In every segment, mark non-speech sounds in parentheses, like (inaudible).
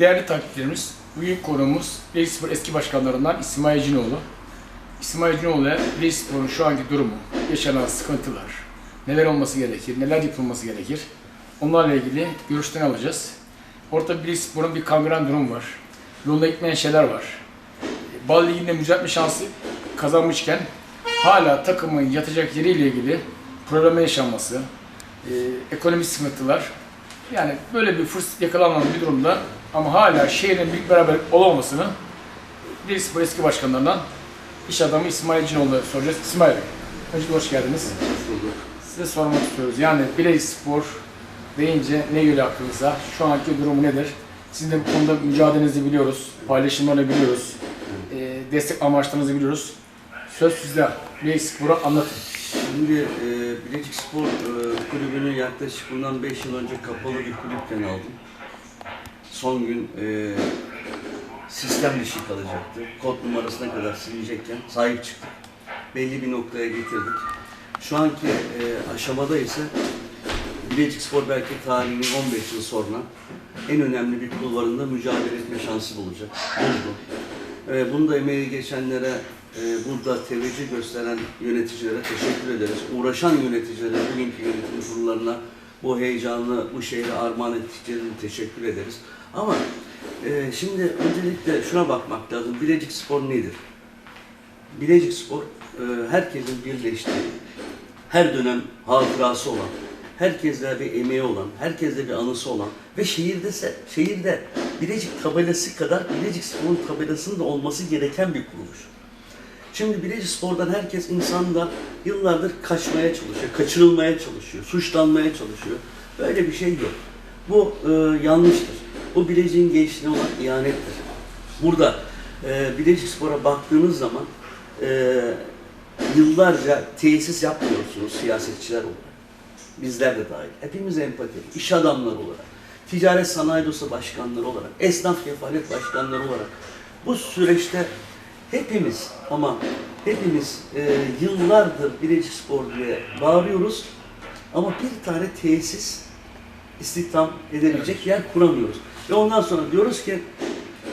Değerli takipçilerimiz, bugün konuğumuz Spor eski başkanlarından İsmail Cinoğlu. İsmail Cinoğlu'ya Spor'un şu anki durumu, yaşanan sıkıntılar, neler olması gerekir, neler yapılması gerekir, onlarla ilgili görüşlerini alacağız. Orada Spor'un bir kangren durum var. Yolunda gitmeyen şeyler var. Bal Ligi'nde mücadele şansı kazanmışken hala takımın yatacak yeriyle ilgili probleme yaşanması, e, ekonomik sıkıntılar, yani böyle bir fırsat yakalanmayan bir durumda ama hala şehrin büyük beraber olamamasını bir spor eski başkanlarından iş adamı İsmail Cinoğlu'na soracağız. İsmail Bey, öncelikle hoş geldiniz. Size sormak istiyoruz. Yani Bilezik Spor deyince ne geliyor aklınıza? Şu anki durumu nedir? Sizin de bu konuda mücadelenizi biliyoruz, paylaşımlarını biliyoruz, e, destek amaçlarınızı biliyoruz. Söz sizde. Bilezik Spor'u anlatın. Şimdi e, Bilecik Spor e, Kulübü'nü yaklaşık bundan 5 yıl önce kapalı bir kulüpten aldım. Son gün e, sistem dışı kalacaktı. Kod numarasına kadar silinecekken sahip çıktık. Belli bir noktaya getirdik. Şu anki e, aşamada ise Bilecik Spor belki tarihinin 15 yıl sonra en önemli bir kulvarında mücadele etme şansı bulacak. Buldu. E, bunda emeği geçenlere, e, burada teveccüh gösteren yöneticilere teşekkür ederiz. Uğraşan yöneticilere, bugünkü yönetim kurullarına bu heyecanlı, bu şehre armağan ettiklerine teşekkür ederiz. Ama e, şimdi öncelikle şuna bakmak lazım. Bilecik Spor nedir? Bilecik Spor e, herkesin birleştiği, her dönem hatırası olan, herkesle bir emeği olan, herkesle bir anısı olan ve şehirde şehirde Bilecik tabelası kadar Bilecik Spor'un tabelasının da olması gereken bir kuruluş. Şimdi Bilecik Spor'dan herkes insanda yıllardır kaçmaya çalışıyor, kaçırılmaya çalışıyor, suçlanmaya çalışıyor. Böyle bir şey yok. Bu e, yanlıştır. Bu Bilecik'in gençliğine olan ihanettir. Burada e, Bilecik Spor'a baktığınız zaman e, yıllarca tesis yapmıyorsunuz siyasetçiler olarak. Bizler de dahil. Hepimiz empati, iş adamları olarak, ticaret sanayi odası başkanları olarak, esnaf kefalet başkanları olarak bu süreçte hepimiz ama hepimiz e, yıllardır Bilecik Spor diye bağırıyoruz ama bir tane tesis istihdam edebilecek yer kuramıyoruz. Ve ondan sonra diyoruz ki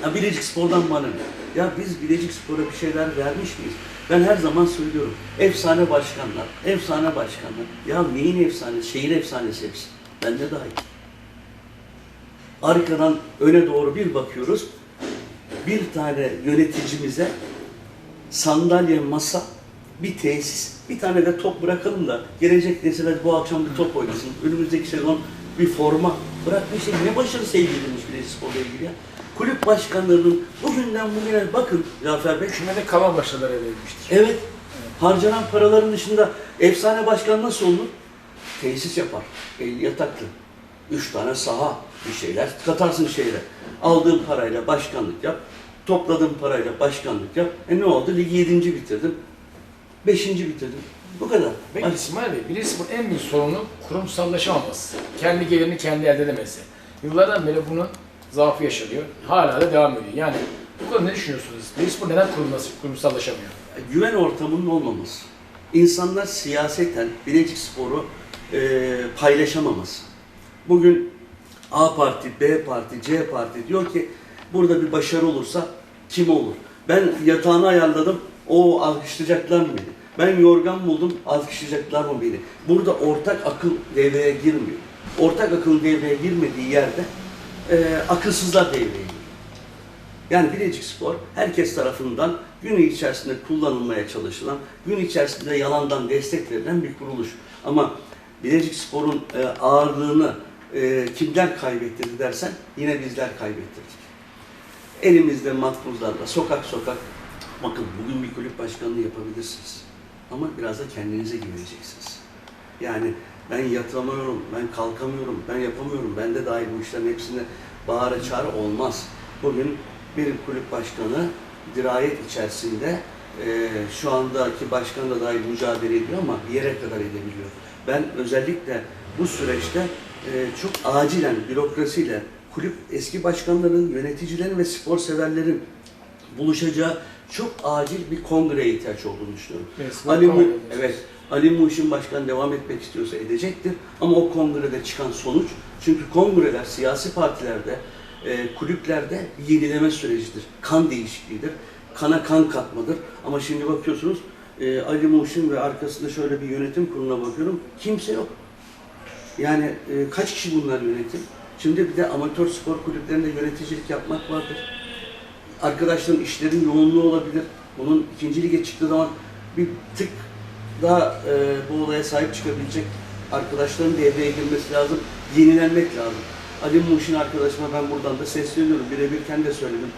ya Bilecik Spor'dan bana ne? Ya biz Bilecik Spor'a bir şeyler vermiş miyiz? Ben her zaman söylüyorum. Efsane başkanlar, efsane başkanlar. Ya neyin efsanesi? Şehir efsanesi hepsi. Ben de dahil. Arkadan öne doğru bir bakıyoruz. Bir tane yöneticimize sandalye, masa, bir tesis, bir tane de top bırakalım da gelecek nesiller bu akşam bir top oynasın. Önümüzdeki sezon bir forma. Bırak şey. Ne başarı sevgilinmiş Bilecik Spor'la ilgili ya. Kulüp başkanlarının bugünden bugüne bakın Cafer Bey. Kümede kalan başarılar elde edilmiştir. Evet. Harcanan paraların dışında efsane başkan nasıl olur? Tesis yapar. 50 yataklı. Üç tane saha bir şeyler katarsın şehre. Aldığın parayla başkanlık yap. Topladığın parayla başkanlık yap. E ne oldu? Ligi yedinci bitirdim. Beşinci bitirdim. Bu kadar. Peki Bak, İsmail Bey, Bilespor'un en büyük sorunu kurumsallaşamaması. Kendi gelirini kendi elde edemesi. Yıllardan beri bunun zaafı yaşanıyor. Hala da devam ediyor. Yani bu konuda ne düşünüyorsunuz? Bilespor neden kurumsal- kurumsallaşamıyor? güven ortamının olmaması. İnsanlar siyaseten Bilecik Spor'u e, paylaşamaması. Bugün A parti, B parti, C parti diyor ki burada bir başarı olursa kim olur? Ben yatağını ayarladım, o alkışlayacaklar mı beni? Ben yorgan buldum, alkışlayacaklar mı beni? Burada ortak akıl devreye girmiyor. Ortak akıl devreye girmediği yerde e, akılsızlar devreye giriyor. Yani Bilecik Spor herkes tarafından gün içerisinde kullanılmaya çalışılan, gün içerisinde yalandan destek verilen bir kuruluş. Ama Bilecik Spor'un e, ağırlığını e, kimler kaybettirdi dersen yine bizler kaybettirdik. Elimizde matbuzlarla sokak sokak bakın bugün bir kulüp başkanlığı yapabilirsiniz. Ama biraz da kendinize güveneceksiniz. Yani ben yatamıyorum, ben kalkamıyorum, ben yapamıyorum, ben de dahil bu işlerin hepsine bağıra çağrı olmaz. Bugün bir kulüp başkanı dirayet içerisinde e, şu andaki başkan da dahil mücadele ediyor ama bir yere kadar edebiliyor. Ben özellikle bu süreçte e, çok acilen bürokrasiyle kulüp eski başkanların, yöneticilerin ve spor severlerin buluşacağı çok acil bir kongreye ihtiyaç olduğunu düşünüyorum. Bilespor Ali Mu evet Ali Muhsin Başkan devam etmek istiyorsa edecektir. Ama o kongrede çıkan sonuç, çünkü kongreler siyasi partilerde e, kulüplerde bir yenileme sürecidir. Kan değişikliğidir. Kana kan katmadır. Ama şimdi bakıyorsunuz e, Ali Muhsin ve arkasında şöyle bir yönetim kuruluna bakıyorum. Kimse yok. Yani e, kaç kişi bunlar yönetim? Şimdi bir de amatör spor kulüplerinde yöneticilik yapmak vardır. Arkadaşların işlerin yoğunluğu olabilir. Bunun ikinci lige çıktığı zaman bir tık daha e, bu olaya sahip çıkabilecek arkadaşların devreye girmesi lazım. Yenilenmek lazım. Ali Muşin arkadaşıma ben buradan da sesleniyorum. Birebirken de söyledim.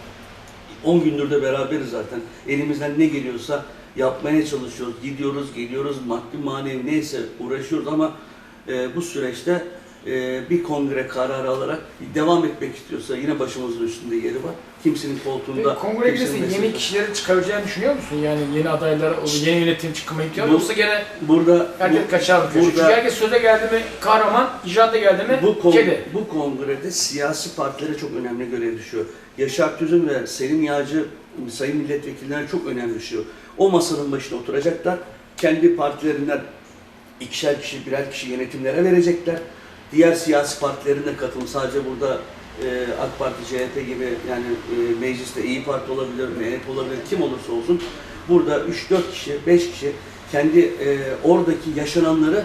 10 gündür de beraberiz zaten. Elimizden ne geliyorsa yapmaya çalışıyoruz. Gidiyoruz, geliyoruz, maddi manevi neyse uğraşıyoruz ama e, bu süreçte e, bir kongre kararı alarak devam etmek istiyorsa yine başımızın üstünde yeri var. Kimsenin koltuğunda... Peki kongre gecesi yeni kişileri çıkaracağını düşünüyor musun? Yani yeni adaylar, yeni yönetim çıkma imkanı yoksa gene Burada herkes bu- kaçar mı? Çünkü burada- herkes söze geldi mi kahraman, icraata geldi mi Bu, kon- kedi. bu kongrede siyasi partilere çok önemli görev düşüyor. Yaşar Tüzün ve Selim Yağcı sayın milletvekillerine çok önemli düşüyor. O masanın başına oturacaklar. Kendi partilerinden ikişer kişi, birer kişi yönetimlere verecekler. Diğer siyasi partilerin de katılım sadece burada e, AK Parti, CHP gibi yani e, mecliste İyi Parti olabilir, MHP olabilir, kim olursa olsun burada 3-4 kişi, 5 kişi kendi e, oradaki yaşananları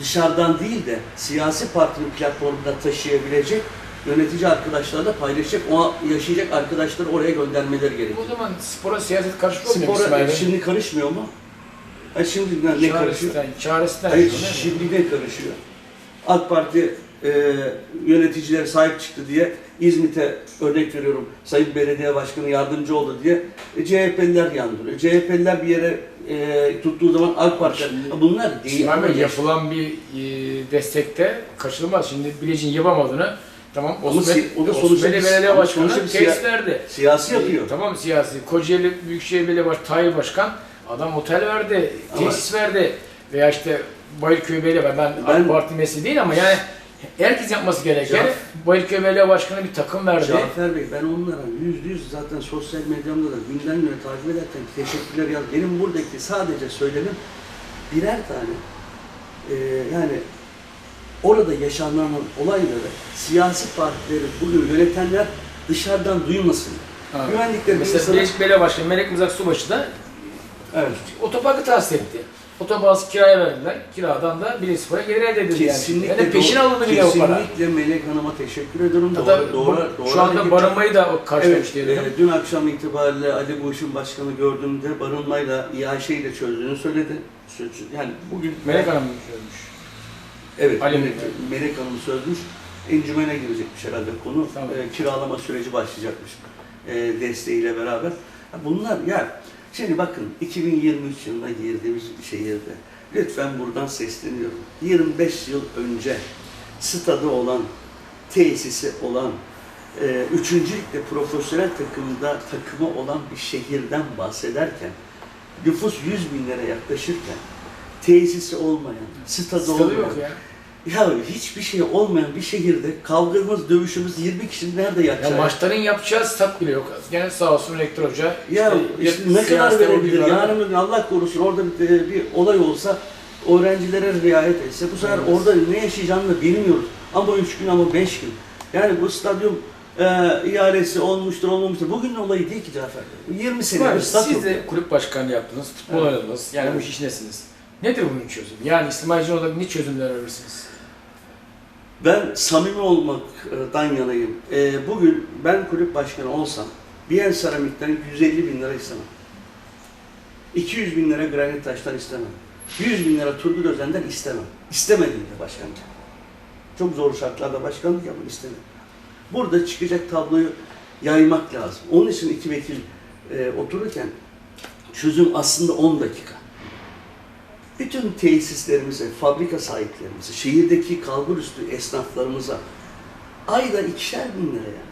dışarıdan değil de siyasi partinin platformunda taşıyabilecek yönetici arkadaşlarla paylaşacak, o yaşayacak arkadaşları oraya göndermeleri gerekiyor. O zaman spora siyaset karışmıyor mu Spora şimdi karışmıyor mu? Ha şimdi ne, ne karışıyor? Çaresinden. Hayır, şimdi ne karışıyor? AK Parti e, yöneticileri sahip çıktı diye İzmit'e örnek veriyorum Sayın Belediye Başkanı yardımcı oldu diye e, CHP'liler yandırıyor. CHP'liler bir yere e, tuttuğu zaman AK Parti bunlar değil. İsmail ama yapılan bir e, destekte kaçırılmaz. Şimdi Bilecik'in yapamadığını tamam Ama Osman, si- o da sonuçta Osmanlı Belediye Başkanı verdi. siyasi yapıyor. E, Tamam siyasi. Kocaeli Büyükşehir Belediye Başkanı Tayyip Başkan adam otel verdi, tesis verdi. Veya işte Bayırköy Belediye ben, ben, Ben- AK Parti mesleği değil ama yani herkes yapması gereken Ya- Bayırköy Belediye Başkanı bir takım verdi. Cafer Bey ben onlara yüzde yüz zaten sosyal medyamda da günden güne takip ederken teşekkürler yaz. Benim buradaki sadece söylemim birer tane e, yani orada yaşanan olayları siyasi partileri bugün yönetenler dışarıdan duymasın. Bir Mesela. Bilecik Belediye Başkanı Melek Mızrak Subaşı da Evet. otoparkı tahsis etti. Otoparkı kiraya verdiler. Kiradan da Bilespor'a geri elde edildi yani. Kesinlikle, Yani peşin doğru- alındı bile o para. Kesinlikle Melek Hanım'a teşekkür ediyorum. Hatta Doğru, doğru, doğru şu anda hareket- barınmayı da karşılamış Evet, diyelim. e, dün akşam itibariyle Ali Boğuş'un başkanı gördüğümde barınmayla iaşeyi de çözdüğünü söyledi. Yani bugün Melek Hanım görmüş. evet Ali Melek. Melek Hanım sözmüş. Encümene girecekmiş herhalde konu. Tamam. E, kiralama süreci başlayacakmış e, desteğiyle beraber. Bunlar ya şimdi bakın 2023 yılına girdiğimiz bir şehirde lütfen buradan sesleniyorum. 25 yıl önce stadı olan, tesisi olan, e, üçüncülükle profesyonel takımda takımı olan bir şehirden bahsederken nüfus 100 binlere yaklaşırken tesisi olmayan, stadı, Stadı olmayan, yok ya. Ya hiçbir şey olmayan bir şehirde kavgamız, dövüşümüz 20 kişi nerede Ya maçların yapacağı stat bile yok. Gene sağ olsun Rektör Hoca. Ya işte ne kadar siyasete verebilir? Yarın öbür gün Allah korusun orada bir, bir olay olsa öğrencilere riayet etse bu sefer Evet. orada ne yaşayacağını da bilmiyoruz. Ama üç gün ama beş gün. Yani bu stadyum e, ihalesi olmuştur olmamıştır. Bugünün olayı değil ki Cafer. Bey. 20 senedir İsmail, stat siz de kulüp başkanı yaptınız, futbol Evet. oynadınız. Yani bu Evet. iş içindesiniz. Nedir bunun çözümü? Yani İsmail Cinoğlu'na ne çözümler arıyorsunuz? Ben samimi olmaktan yanayım. E, bugün ben kulüp başkanı olsam Biyen Seramik'ten 150 bin lira istemem. 200 bin lira granit taştan istemem. 100 bin lira Turgut Özen'den istemem. İstemedim de başkanlık. Çok zor şartlarda başkanlık yapın istemedim. Burada çıkacak tabloyu yaymak lazım. Onun için iki vekil e, otururken çözüm aslında 10 dakika. Bütün tesislerimize, fabrika sahiplerimize, şehirdeki kalbur üstü esnaflarımıza ayda ikişer bin lira yani.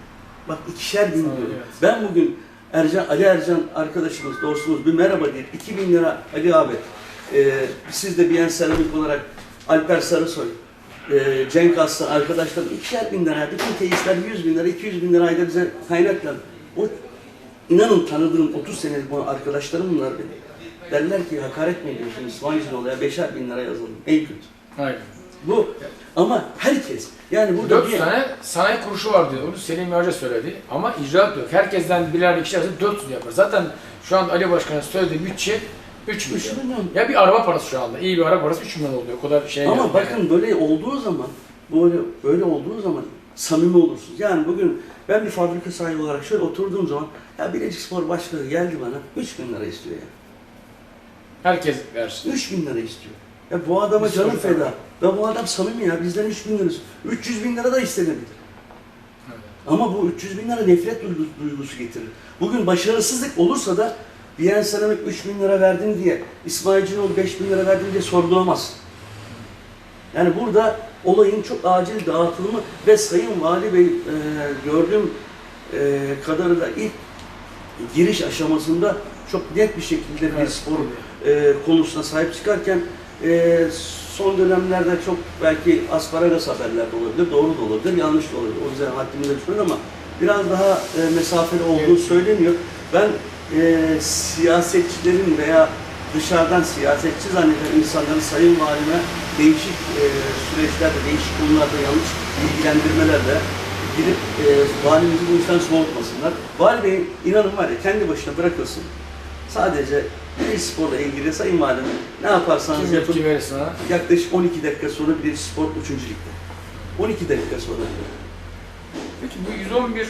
Bak ikişer bin Evet. diyorum. Ben bugün Ercan, Ali Ercan arkadaşımız, dostumuz bir merhaba deyip 2000 lira Ali abi e, siz de Biyen Seramik olarak Alper Sarısoy, e, Cenk Aslan arkadaşlar ikişer bin lira, bütün tesisler 100 bin lira, 200 bin lira ayda bize kaynaklar. O inanın tanıdığım 30 senelik bu arkadaşlarım bunlar benim. Derler ki hakaret mi ediyorsun İsmail Cinoğlu'ya beşer bin lira yazalım en kötü. Aynen. Bu Ama herkes yani burada 400 bir tane sanayi kuruluşu var diyor. Onu Selim Hoca söyledi. Ama icraat yok. Herkesten birer kişi arası 400 yapar. Zaten şu an Ali Başkan'ın söylediği bütçe 3 milyon. 3 milyon. Ya bir araba parası şu anda. İyi bir araba parası 3 milyon oluyor. O kadar şey Ama yani. bakın böyle olduğu zaman böyle böyle olduğu zaman samimi olursunuz. Yani bugün ben bir fabrika sahibi olarak şöyle oturduğum zaman ya Bilecik Spor Başkanı geldi bana 3 bin lira istiyor ya. Herkes versin. 3 bin lira istiyor. Ya bu adama Biz canım feda. Ve bu adam samimi ya bizden 3 bin lira istiyor. 300 bin lira da istenebilir. Evet. Ama bu 300 bin lira nefret duygu- duygusu getirir. Bugün başarısızlık olursa da Biyen Seramik 3 bin lira verdin diye, İsmail Cinoğlu 5 bin lira verdin diye sorgulamaz. Yani burada olayın çok acil dağıtılımı ve Sayın Vali Bey e, gördüğüm e, kadarıyla ilk giriş aşamasında çok net bir şekilde bir Evet. spor e, konusuna sahip çıkarken e, son dönemlerde çok belki asparagas haberler de olabilir, doğru da olabilir, yanlış da olabilir. O yüzden haddimi düşmüyor ama biraz daha e, mesafeli olduğu söyleniyor. Ben e, siyasetçilerin veya dışarıdan siyasetçi zanneden insanların Sayın Valime değişik e, süreçlerde, değişik konularda yanlış bilgilendirmelerle gidip e, valimizi bu işten soğutmasınlar. Vali Bey inanın var ya kendi başına bırakılsın. Sadece bir sporla ilgili Sayın Valim ne yaparsanız Kim yapın verirsin ha? yaklaşık 12 dakika sonra bir spor 3. ligde. 12 dakika sonra. Peki bu 111 e,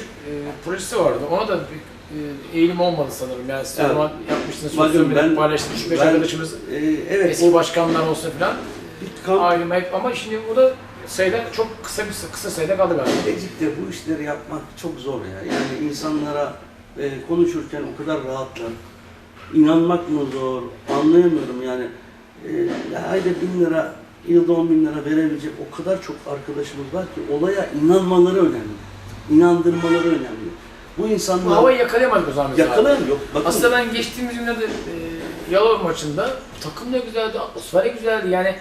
projesi vardı. Ona da bir e, eğilim olmadı sanırım. Yani siz Evet. yapmıştınız. Sosyal ben- paylaştınız. 3-5 ben- arkadaşımız Ee, evet eski o başkanlar olsa falan bir kamp ayrılma ama şimdi bu da sayıda çok kısa bir kısa sayıda kaldı galiba. Bilecik'te bu işleri yapmak çok zor ya. Yani insanlara e, konuşurken o kadar rahatlar. İnanmak mı zor, anlayamıyorum yani. E, ya ayda bin lira, yılda on bin lira verebilecek o kadar çok arkadaşımız var ki olaya inanmaları önemli. İnandırmaları önemli. Bu Bu insanlar havayı yakalayamadık o zaman yakalayan yok. Bakın, Aslında ben geçtiğimiz günlerde e, Yalova maçında takım da güzeldi, atmosfer de güzeldi. Yani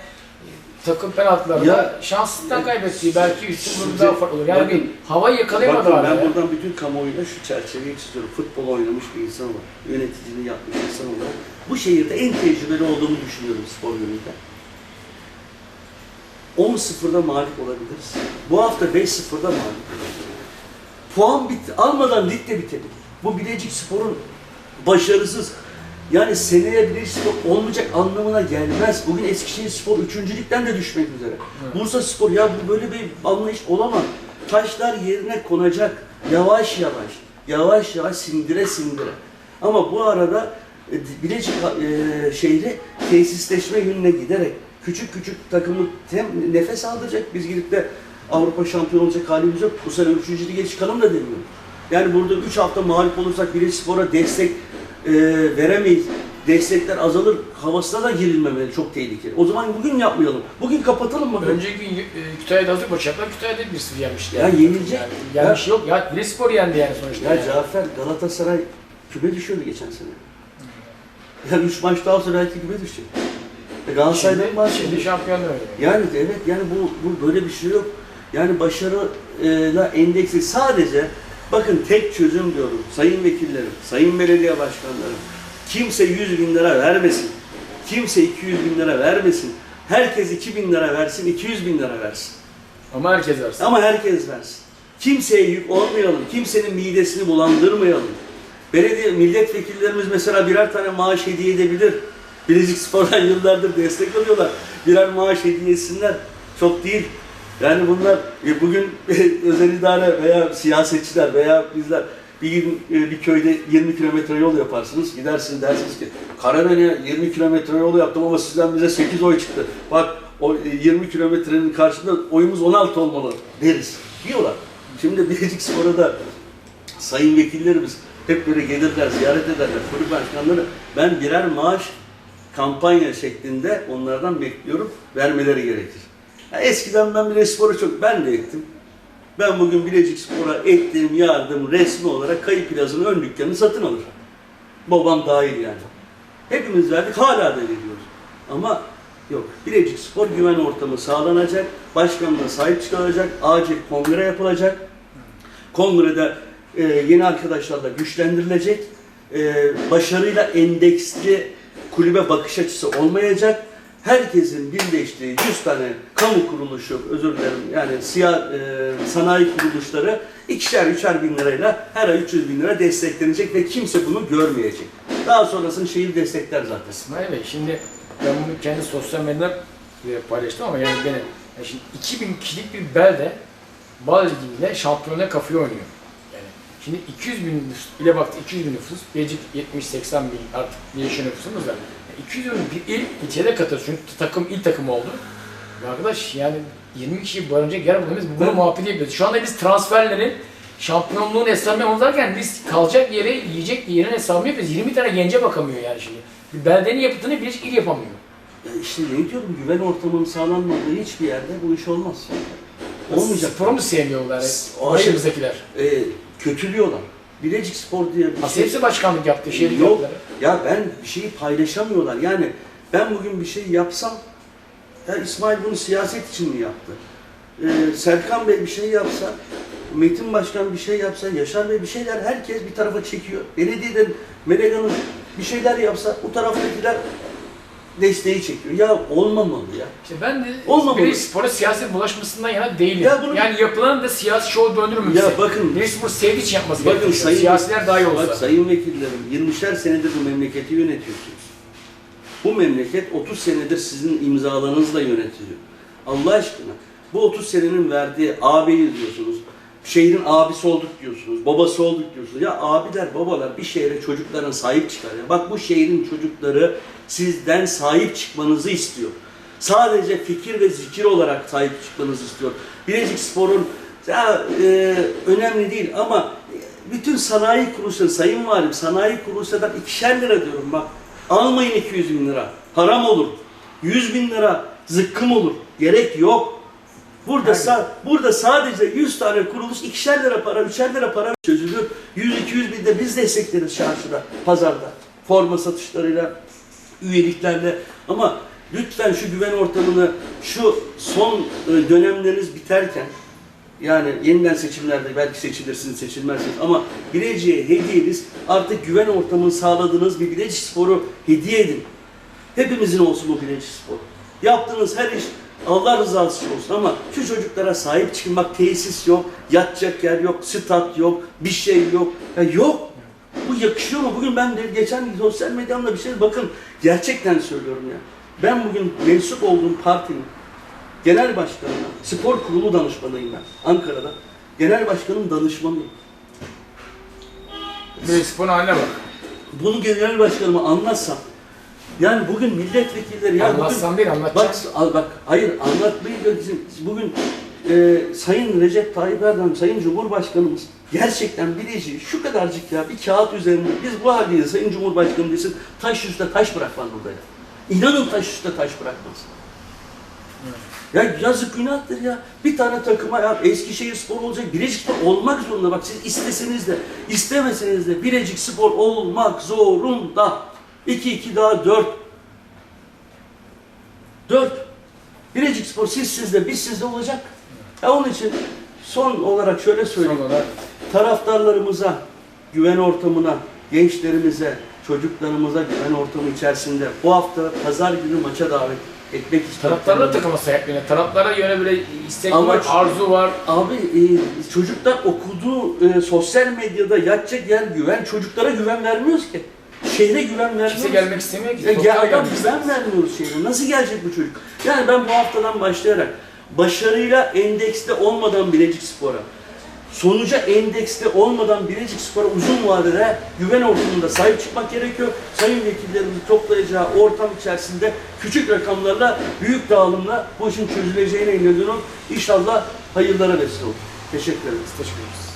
takım penaltılarda Ya- şanssızlıktan kaybetti. Belki üstün daha farklı olur. Yani bakın- bir havayı yakalayamadı Bakın ben ya. buradan bütün kamuoyuna şu çerçeveyi çiziyorum. Futbol oynamış bir insan olarak, yöneticiliği yapmış insan olarak. Bu şehirde en tecrübeli olduğumu düşünüyorum spor yönünde. 10-0'da mağlup olabiliriz. Bu hafta 5-0'da mağlup olabiliriz. Puan bit almadan lig de bitebilir. Bu Bilecik Spor'un başarısız yani seneye Bilecik Spor olmayacak anlamına gelmez. Bugün Eskişehir Spor 3. ligden de düşmek üzere. Evet. Bursa Spor ya bu böyle bir anlayış olamaz. Taşlar yerine konacak. Yavaş yavaş, yavaş yavaş sindire sindire. Ama bu arada e, Bilecik e, şehri tesisleşme yönüne giderek küçük küçük takımı hem nefes aldıracak. Biz gidip de Avrupa şampiyonu olacak halimiz yok. Bu sene 3. lige çıkalım da demiyorum. Yani burada 3 hafta mağlup olursak Bilecik Spor'a destek e, veremeyiz. Destekler azalır havasına da girilmemeli. Çok tehlikeli. O zaman bugün yapmayalım. Bugün kapatalım bakalım. Önceki gün e, Kütahya'da hazır maç yaptılar. Kütahya'da 1-0 yenmişti. Ya yenilecek. Yani, yenmiş yok. Ya Bilespor yendi yani sonuçta. Ya yani. Cafer Galatasaray küme düşüyordu geçen sene. Yani 3 maç daha sonra belki küme düşecek. E Galatasaray'dan bahsediyor. şimdi şampiyonlar öyle. Yani evet yani bu, bu böyle bir şey yok. Yani başarıyla endeksi sadece bakın tek çözüm diyorum sayın vekillerim, sayın belediye başkanlarım. Kimse 100 bin lira vermesin. Kimse 200 bin lira vermesin. Herkes 2 bin lira versin, 200 bin lira versin. Ama herkes versin. Ama herkes versin. Kimseye yük olmayalım. Kimsenin midesini bulandırmayalım. Belediye milletvekillerimiz mesela birer tane maaş hediye edebilir. Bilecik Spor'dan yıllardır destek alıyorlar. Birer maaş hediye etsinler. Çok değil. Yani bunlar e, bugün (laughs) özel idare veya siyasetçiler veya bizler bir e, bir köyde 20 kilometre yol yaparsınız. Gidersiniz dersiniz ki Karaden'e 20 kilometre yol yaptım ama sizden bize 8 oy çıktı. Bak o e, 20 kilometrenin karşısında oyumuz 16 olmalı deriz. Diyorlar. Şimdi (laughs) Bilecik Spor'a sayın vekillerimiz hep böyle gelirler, ziyaret ederler. Kulüp başkanları ben birer maaş kampanya şeklinde onlardan bekliyorum. Vermeleri gerekir. Eskiden ben Bilecik Spor'a çok, ben de ettim. Ben bugün Bilecik Spor'a ettiğim yardım resmi olarak Kayıp Plaza'nın ön dükkanını satın alır. Babam dahil yani. Hepimiz verdik, hala da veriyoruz. Ama yok, Bilecik Spor güven ortamı sağlanacak, başkanına sahip çıkılacak, acil kongre yapılacak. Kongrede e, yeni arkadaşlarla güçlendirilecek, e, başarıyla endeksli kulübe bakış açısı olmayacak. Herkesin birleştiği 100 tane kamu kuruluşu, özür dilerim yani siyah e, sanayi kuruluşları ikişer üçer bin lirayla her ay 300 bin lira desteklenecek ve kimse bunu görmeyecek. Daha sonrasını şehir destekler zaten. İsmail Bey şimdi ben bunu kendi sosyal medyada e, paylaştım ama yani benim yani şimdi 2000 kişilik bir belde Bal Ligi'nde şampiyonlar kafayı oynuyor. Yani şimdi 200 bin nüfus ile baktı 200 bin nüfus, Bilecik 70-80 bin artık değişen nüfusumuz var. Yani 200 bin bir il ilçede katılır çünkü takım il takımı oldu. Arkadaş yani 20 kişi barınacak yer bulamayız. Bu bunu Ben- muhabbet yapıyoruz. Şu anda biz transferlerin şampiyonluğun hesabını yapmamız derken biz kalacak yere, yiyecek yerin hesabını yapıyoruz. 20 tane gence bakamıyor yani şimdi. Bir beldenin yapıtını bir il yapamıyor. Ya işte ne diyorum güven ortamının sağlanmadığı hiçbir yerde bu iş olmaz. Olmayacak. Sporu mu sevmiyorlar. Başımızdakiler. E, kötülüyorlar. Bilecik Spor diye bir Aslında şey. hepsi başkanlık yaptı, şehirlik Yok. yaptılar. Ya ben bir şeyi paylaşamıyorlar. Yani ben bugün bir şey yapsam, ya İsmail bunu siyaset için mi yaptı? Ee, Serkan Bey bir şey yapsa, Metin Başkan bir şey yapsa, Yaşar Bey bir şeyler herkes bir tarafa çekiyor. Belediyede Melek Hanım bir şeyler yapsa bu taraftakiler desteği çekiyor. Ya olmamalı ya. İşte ben de Olmamalı. bir spora siyaset bulaşmasından yana değilim. Ya bunu- Yani yapılan da siyasi şov döndürmemesi. Ya bakın- Bir spor sevdiği için yapması Bakın gerekiyor. sayın, Siyasiler daha iyi olsa. Bak, sayın vekillerim 20'şer senedir bu memleketi yönetiyorsunuz. Bu memleket 30 senedir sizin imzalarınızla yönetiliyor. Allah aşkına bu 30 senenin verdiği ağabeyi diyorsunuz. Şehrin abisi olduk diyorsunuz, babası olduk diyorsunuz. Ya abiler, babalar bir şehre çocuklarına sahip çıkar ya. Bak bu şehrin çocukları sizden sahip çıkmanızı istiyor. Sadece fikir ve zikir olarak sahip çıkmanızı istiyor. Bilecik Spor'un ya, e, önemli değil ama bütün sanayi kuruluşları, sayın valim sanayi kuruluşlarından ikişer lira diyorum bak. Almayın 200 bin lira. Haram olur. 100 bin lira zıkkım olur. Gerek yok. Burada Aynen. sa- burada sadece 100 tane kuruluş ikişer lira para, üçer lira para çözülür. 100-200 bin de biz destekleriz çarşıda, pazarda. Forma satışlarıyla, üyeliklerle. Ama lütfen şu güven ortamını, şu son e, dönemleriniz biterken, yani yeniden seçimlerde belki seçilirsiniz, seçilmezsiniz ama Bilecik'e hediyeniz artık güven ortamını sağladığınız bir Bilecik Spor'u hediye edin. Hepimizin olsun bu Bilecik Spor. Yaptığınız her iş Allah rızası olsun ama şu çocuklara sahip çıkın. Bak tesis yok, yatacak yer yok, stat yok, bir şey yok. Ya yok. Bu yakışıyor mu? Bugün ben de geçen sosyal medyamda bir şey bakın gerçekten söylüyorum ya. Ben bugün mensup olduğum partinin genel başkanına, spor kurulu danışmanıyım ben Ankara'da. Genel başkanın danışmanıyım. Sporun haline bak. Bunu genel başkanıma anlatsam, yani bugün milletvekilleri ya bugün Anlatsan değil Bak, anlatacaksın. al bak, hayır anlatmayı bugün e, Sayın Recep Tayyip Erdoğan, Sayın Cumhurbaşkanımız gerçekten bileci şu kadarcık ya bir kağıt üzerinde biz bu haldeyiz Sayın Cumhurbaşkanım desin taş üstte taş bırakmaz burada ya. İnanın taş üstte taş bırakmaz. Ya yazık günahtır ya. Bir tane takıma ya Eskişehir Spor olacak, Bilecik Spor olmak zorunda. Bak siz isteseniz de, istemeseniz de Bilecik Spor olmak zorunda. 2-2 daha 4. 4. Bilecik Spor siz sizde, biz sizde olacak. Ya onun için son olarak şöyle söyleyeyim. Son olarak Taraftarlarımıza, güven ortamına, gençlerimize, çocuklarımıza güven ortamı içerisinde bu hafta pazar günü maça davet etmek istiyorum. taraftarlar takıma sahipleniyor. Taraflara yöne böyle istek Ama- var, arzu var. Abi e, çocuklar okuduğu e, sosyal medyada yatacak yer güven, çocuklara güven vermiyoruz ki. Şehre güven vermiyoruz. Kimse gelmek istemiyor ki. Ya, Sokağa gel, gelmek güven vermiyoruz şehre. Nasıl gelecek bu çocuk? Yani ben bu haftadan başlayarak başarıyla endekste olmadan Bilecik Spor'a, sonuca endekste olmadan Bilecik Spor'a uzun vadede güven ortamında sahip çıkmak gerekiyor. Sayın vekillerimizi toplayacağı ortam içerisinde küçük rakamlarla, büyük dağılımla bu işin çözüleceğine inanıyorum. İnşallah hayırlara vesile olur. Teşekkür ederim. Teşekkür ederiz.